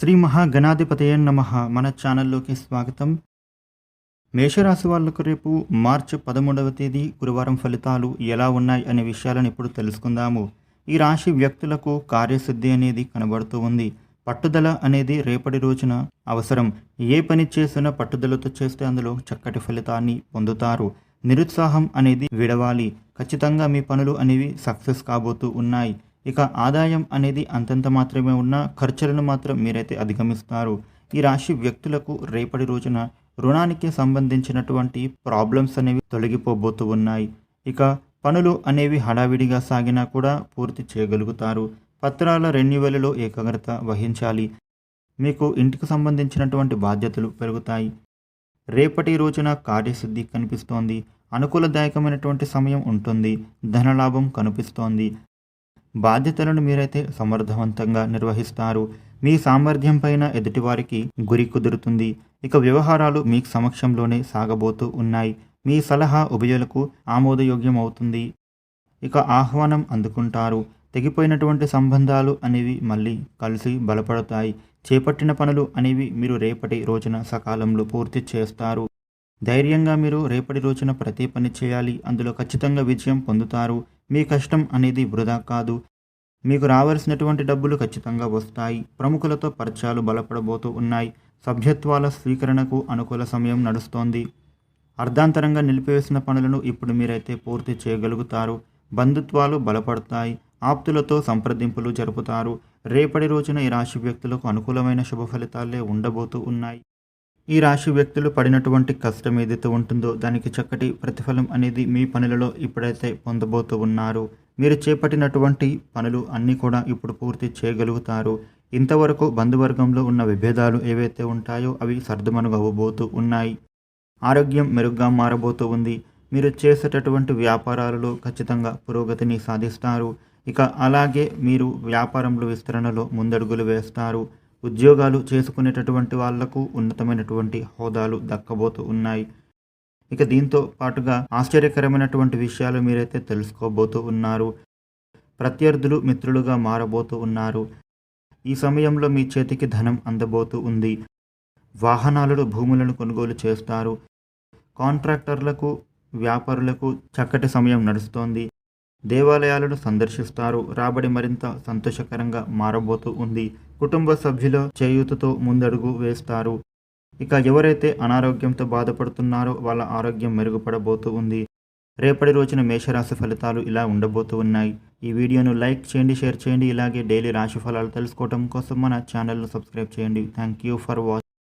శ్రీ మహాగణాధిపతయ నమ. మన ఛానల్లోకి స్వాగతం. మేషరాశి వాళ్ళకు రేపు మార్చి పదమూడవ తేదీ గురువారం ఫలితాలు ఎలా ఉన్నాయి అనే విషయాలను ఇప్పుడు తెలుసుకుందాము. ఈ రాశి వ్యక్తులకు కార్యసిద్ధి అనేది కనబడుతూ ఉంది. పట్టుదల అనేది రేపటి రోజున అవసరం. ఏ పని చేసినా పట్టుదలతో చేస్తే అందులో చక్కటి ఫలితాన్ని పొందుతారు. నిరుత్సాహం అనేది విడవాలి. ఖచ్చితంగా మీ పనులు అనేవి సక్సెస్ కాబోతూ ఉన్నాయి. ఇక ఆదాయం అనేది అంతంత మాత్రమే ఉన్నా ఖర్చులను మాత్రం మీరైతే అధిగమిస్తారు. ఈ రాశి వ్యక్తులకు రేపటి రోజున రుణానికి సంబంధించినటువంటి ప్రాబ్లమ్స్ అనేవి తొలగిపోబోతూ ఉన్నాయి. ఇక పనులు అనేవి హడావిడిగా సాగినా కూడా పూర్తి చేయగలుగుతారు. పత్రాల రెన్యువల్లో ఏకాగ్రత వహించాలి. మీకు ఇంటికి సంబంధించినటువంటి బాధ్యతలు పెరుగుతాయి. రేపటి రోజున కార్యసిద్ధి కనిపిస్తోంది. అనుకూలదాయకమైనటువంటి సమయం ఉంటుంది. ధనలాభం కనిపిస్తోంది. బాధ్యతలను మీరైతే సమర్థవంతంగా నిర్వహిస్తారు. మీ సామర్థ్యం పైన ఎదుటివారికి గురి కుదురుతుంది. ఇక వ్యవహారాలు మీ సమక్షంలోనే సాగబోతూ ఉన్నాయి. మీ సలహా ఉభయులకు ఆమోదయోగ్యం అవుతుంది ఇక ఆహ్వానం అందుకుంటారు. తెగిపోయినటువంటి సంబంధాలు అనేవి మళ్ళీ కలిసి బలపడతాయి. చేపట్టిన పనులు అనేవి మీరు రేపటి రోజున సకాలంలో పూర్తి చేస్తారు. ధైర్యంగా మీరు రేపటి రోజున ప్రతి పని చేయాలి. అందులో ఖచ్చితంగా విజయం పొందుతారు. మీ కష్టం అనేది వృధా కాదు. మీకు రావాల్సినటువంటి డబ్బులు ఖచ్చితంగా వస్తాయి. ప్రముఖులతో పరిచయాలు బలపడబోతూ ఉన్నాయి. సభ్యత్వాల స్వీకరణకు అనుకూల సమయం నడుస్తోంది. అర్ధాంతరంగా నిలిపివేసిన పనులను ఇప్పుడు మీరైతే పూర్తి చేయగలుగుతారు. బంధుత్వాలు బలపడతాయి. ఆప్తులతో సంప్రదింపులు జరుపుతారు. రేపటి రోజున ఈ రాశి వ్యక్తులకు అనుకూలమైన శుభ ఫలితాలే ఉండబోతూ ఉన్నాయి. ఈ రాశి వ్యక్తులు పడినటువంటి కష్టం ఏదైతే ఉంటుందో దానికి చక్కటి ప్రతిఫలం అనేది మీ పనులలో ఇప్పుడైతే పొందబోతూ ఉన్నారు. మీరు చేపట్టినటువంటి పనులు అన్నీ కూడా ఇప్పుడు పూర్తి చేయగలుగుతారు. ఇంతవరకు బంధువర్గంలో ఉన్న విభేదాలు ఏవైతే ఉంటాయో అవి సర్దుమనుగవ్వబోతూ ఉన్నాయి. ఆరోగ్యం మెరుగ్గా మారబోతూ ఉంది. మీరు చేసేటటువంటి వ్యాపారాలలో ఖచ్చితంగా పురోగతిని సాధిస్తారు. ఇక అలాగే మీరు వ్యాపారంలో విస్తరణలో ముందడుగులు వేస్తారు. ఉద్యోగాలు చేసుకునేటటువంటి వాళ్ళకు ఉన్నతమైనటువంటి హోదాలు దక్కబోతూ ఉన్నాయి. ఇక దీంతో పాటుగా ఆశ్చర్యకరమైనటువంటి విషయాలు మీరైతే తెలుసుకోబోతూ ఉన్నారు. ప్రత్యర్థులు మిత్రులుగా మారబోతూ ఉన్నారు. ఈ సమయంలో మీ చేతికి ధనం అందబోతూ ఉంది. వాహనాలను భూములను కొనుగోలు చేస్తారు. కాంట్రాక్టర్లకు వ్యాపారులకు చక్కటి సమయం నడుస్తోంది. దేవాలయాలను సందర్శిస్తారు. రాబడి మరింత సంతోషకరంగా మారబోతూ ఉంది. కుటుంబ సభ్యుల చేయూతతో ముందడుగు వేస్తారు. ఇక ఎవరైతే అనారోగ్యంతో బాధపడుతున్నారో వాళ్ళ ఆరోగ్యం మెరుగుపడబోతూ ఉంది. రేపటి రోజున మేషరాశి ఫలితాలు ఇలా ఉండబోతూ ఉన్నాయి. ఈ వీడియోను లైక్ చేయండి షేర్ చేయండి. ఇలాగే డైలీ రాశి ఫలాలు తెలుసుకోవడం కోసం మన ఛానల్ను సబ్స్క్రైబ్ చేయండి. Thank you for watch.